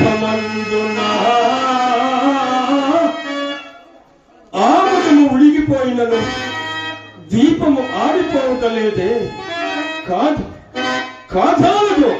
గర్భమందున ఆముదము ఉడిగిపోయినను. దీపము ఆడిపోవటలేదే కాదు. కాదాలదు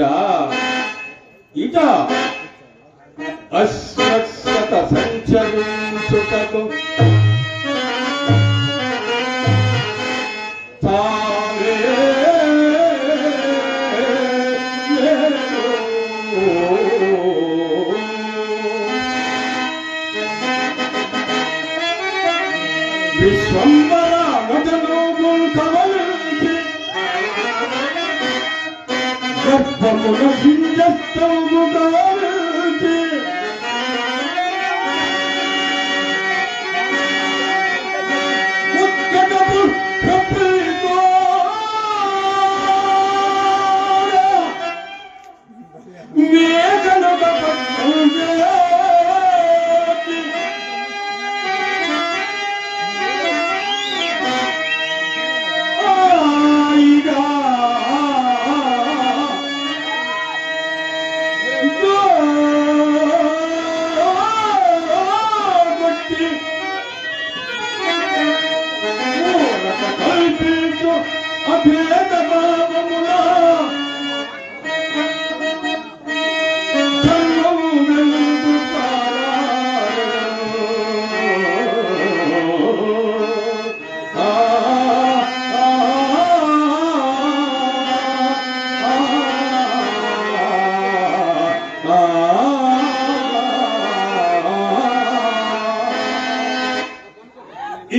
있다. 있다. 아시아시아다 상차는 좋다고 विश्वम्बरा Vamos los.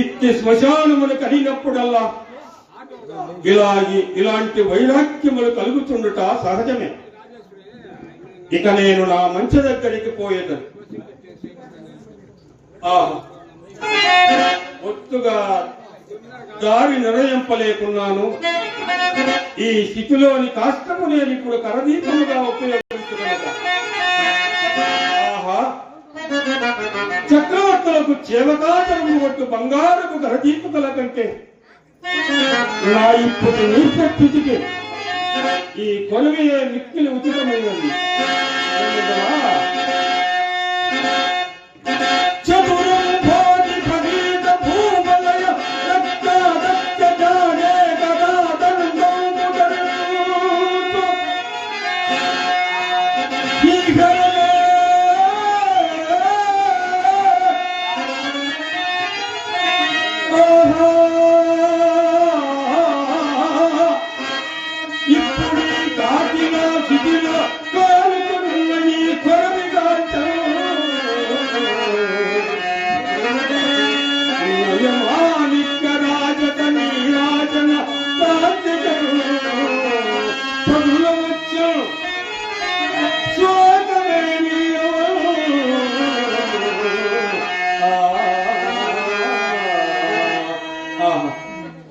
ఇట్టి శ్మశానమును కలిగినప్పుడల్లా ఇలాగి ఇలాంటి వైరాగ్యములు కలుగుతుండుట సహజమే. ఇక నేను నా మంచి దగ్గరికి పోయేదని. ఆ ఒత్తుగా దారి నిర్ణయింపలేకున్నాను. ఈ స్థితిలోని కాష్టము నేను ఇప్పుడు కరదీపముగా ఉపయోగించుకున్నాను. ఆహా చక్రవర్తులకు చేవకాచరము ఒట్టు బంగారపు కరదీపకుల కంటే నా ఇప్పుడు ఈ కొలువే మిక్కిలి ఉచితమైనది.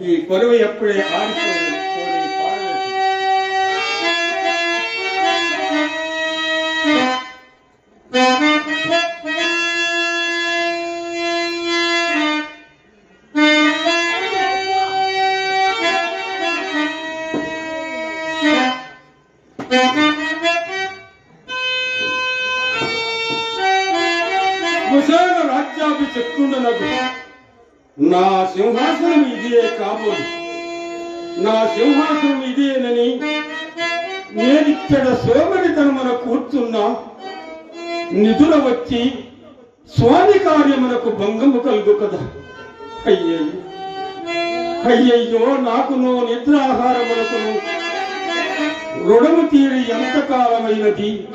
ಈ ಕೊರವೆ ಎಪ್ಪಡೆ ಆಡಿಕೊಂಡು 무사한 아짜비 제꾼다라고 నా సింహాసనం ఇదే కాబోలు. నా సింహాసనం ఇదేనని నేనిక్కడ సోమరితనమున కూర్చున్నా నిధుల వచ్చి స్వామి కార్యమునకు భంగము కలుగు కదా. అయ్యయ్యో. అయ్యయ్యో నాకును నిద్రాహారమునకును రుణము తీరి ఎంతకాలమైనది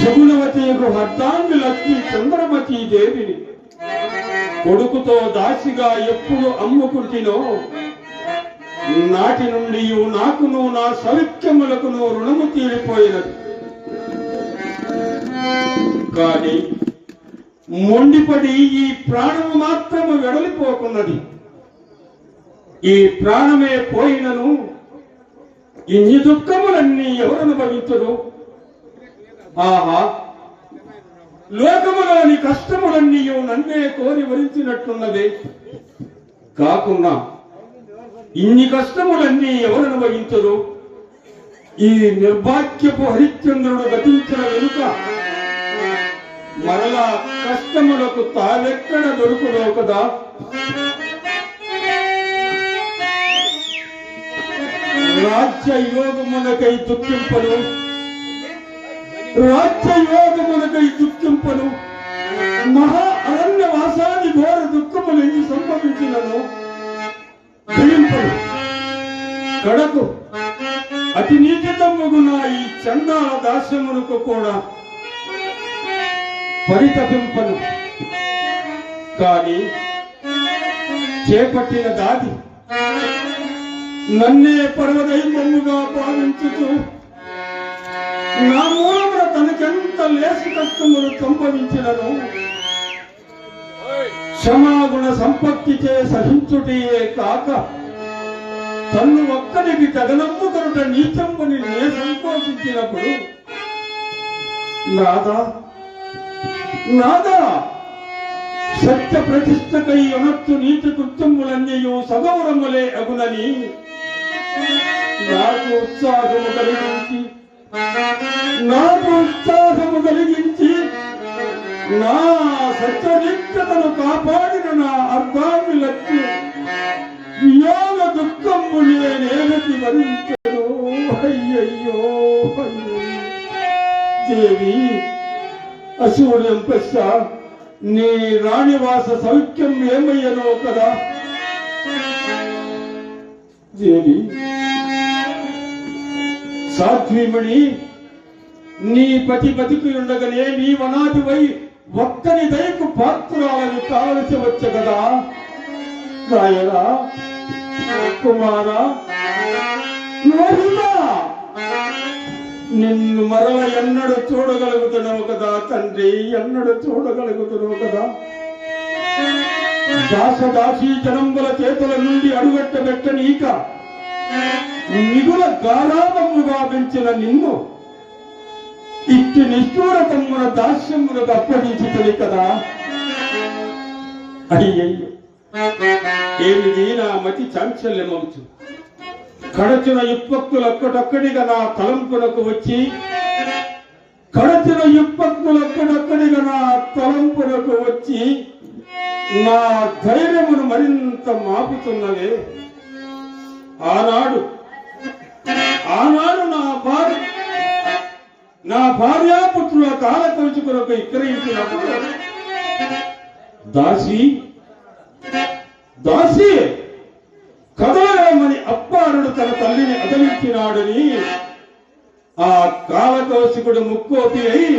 శగుణవతి హర్దాంగి లక్ష్మి చంద్రమతి దేవిని కొడుకుతో దాసిగా ఎప్పుడు అమ్ముకుంటినో నాటి నుండి నాకును నా సౌఖ్యములకును రుణము తీరిపోయినది. కానీ మొండిపడి ఈ ప్రాణము మాత్రము వెడలిపోకున్నది. ఈ ప్రాణమే పోయినను ఇన్ని దుఃఖములన్నీ ఎవరు అనుభవించరు? ఆహా లోకములోని కష్టములన్నీ నన్నే కోరి వరించినట్లున్నది కాకున్నా ఇన్ని కష్టములన్నీ ఎవరు అనుభవించరు? ఈ నిర్భాగ్యపు హరిశ్చంద్రుడు గతించిన వెనుక మరలా కష్టములకు తావెక్కడ దొరుకులో కదా? రాజ్య యోగములకై దుఃఖింపను. రాజ్యయోగమునకు దుఃఖింపను. మహా అరణ్య వాసాది ఘోర దుఃఖములు సంభవించినను భయింపను కడకు అతి నీతితమ్ముగున ఈ చండాల దాస్యమునకు కూడా పరితపింపను. కానీ చేపట్టిన దాది నన్నే పర్వదైమముగా భావించుతూ నా మూల తనకెంత లేసి కష్టములు సంభవించినను? క్షమాగుణ సంపత్తిచే సహించుటయే కాక తన్ను ఒక్కడికి తగనమ్ముకొనుట నీచంబని నే సంకోచించినప్పుడు నాదా నాదా సత్య ప్రతిష్టకై అనర్చు నీతి కృత్యములన్నయు సగౌరములే అగునని నాకు ఉత్సాహము కలిగించి నాకు ఉత్సాహము కలిగించి నా సత్యనిత్యతను కాపాడిన నా అర్థాన్ని లక్ష్మి వియోగ దుఃఖము నేనేమిటి భరించను అయ్యయ్యో దేవి అశివుడు పశ్చ నీ రాణివాస సౌఖ్యం ఏమయ్యనో కదా. దేవి సాధ్వీమణి నీ పతి బతికి ఉండగానే నీ వనాదివై ఒక్కని దయకు పాత్రురాలని కావలసి వచ్చే కదా. రాయరా కుమారా నిన్ను మరల ఎన్నడు చూడగలుగుతున్నావు కదా తండ్రి ఎన్నడు చూడగలుగుతున్నావు కదా. దాసదాసీ జనంబుల చేతుల నుండి అడుగట్టబెట్టనీక నిధుల గారాభముగా పెంచిన నిన్ను. ఇట్టి నిష్ఠూర తమ్మున దాస్యములకు అప్పగించుతుంది కదా. అయ్యయ్యో ఏమిది నా మతి చాంచల్యమవుచు కడచిన ఇప్పక్కులొక్కటొక్కడిగా నా తలంపులకు వచ్చి. కడచిన ఇప్పక్కులక్కడొక్కడిగా నా తలంపులకు వచ్చి. నా ధైర్యమును మరింత మాపుతున్నవే. ఆనాడు ఆనాడు నా భార్య నా భార్యాపుత్రుల కాలకొలుచుకునకు విక్రయించినప్పుడు దాసి దాసి కదలమని అప్పారుడు తన తల్లిని అదలించినాడని ఆ కాలకౌశికుడు ముక్కోపి అయి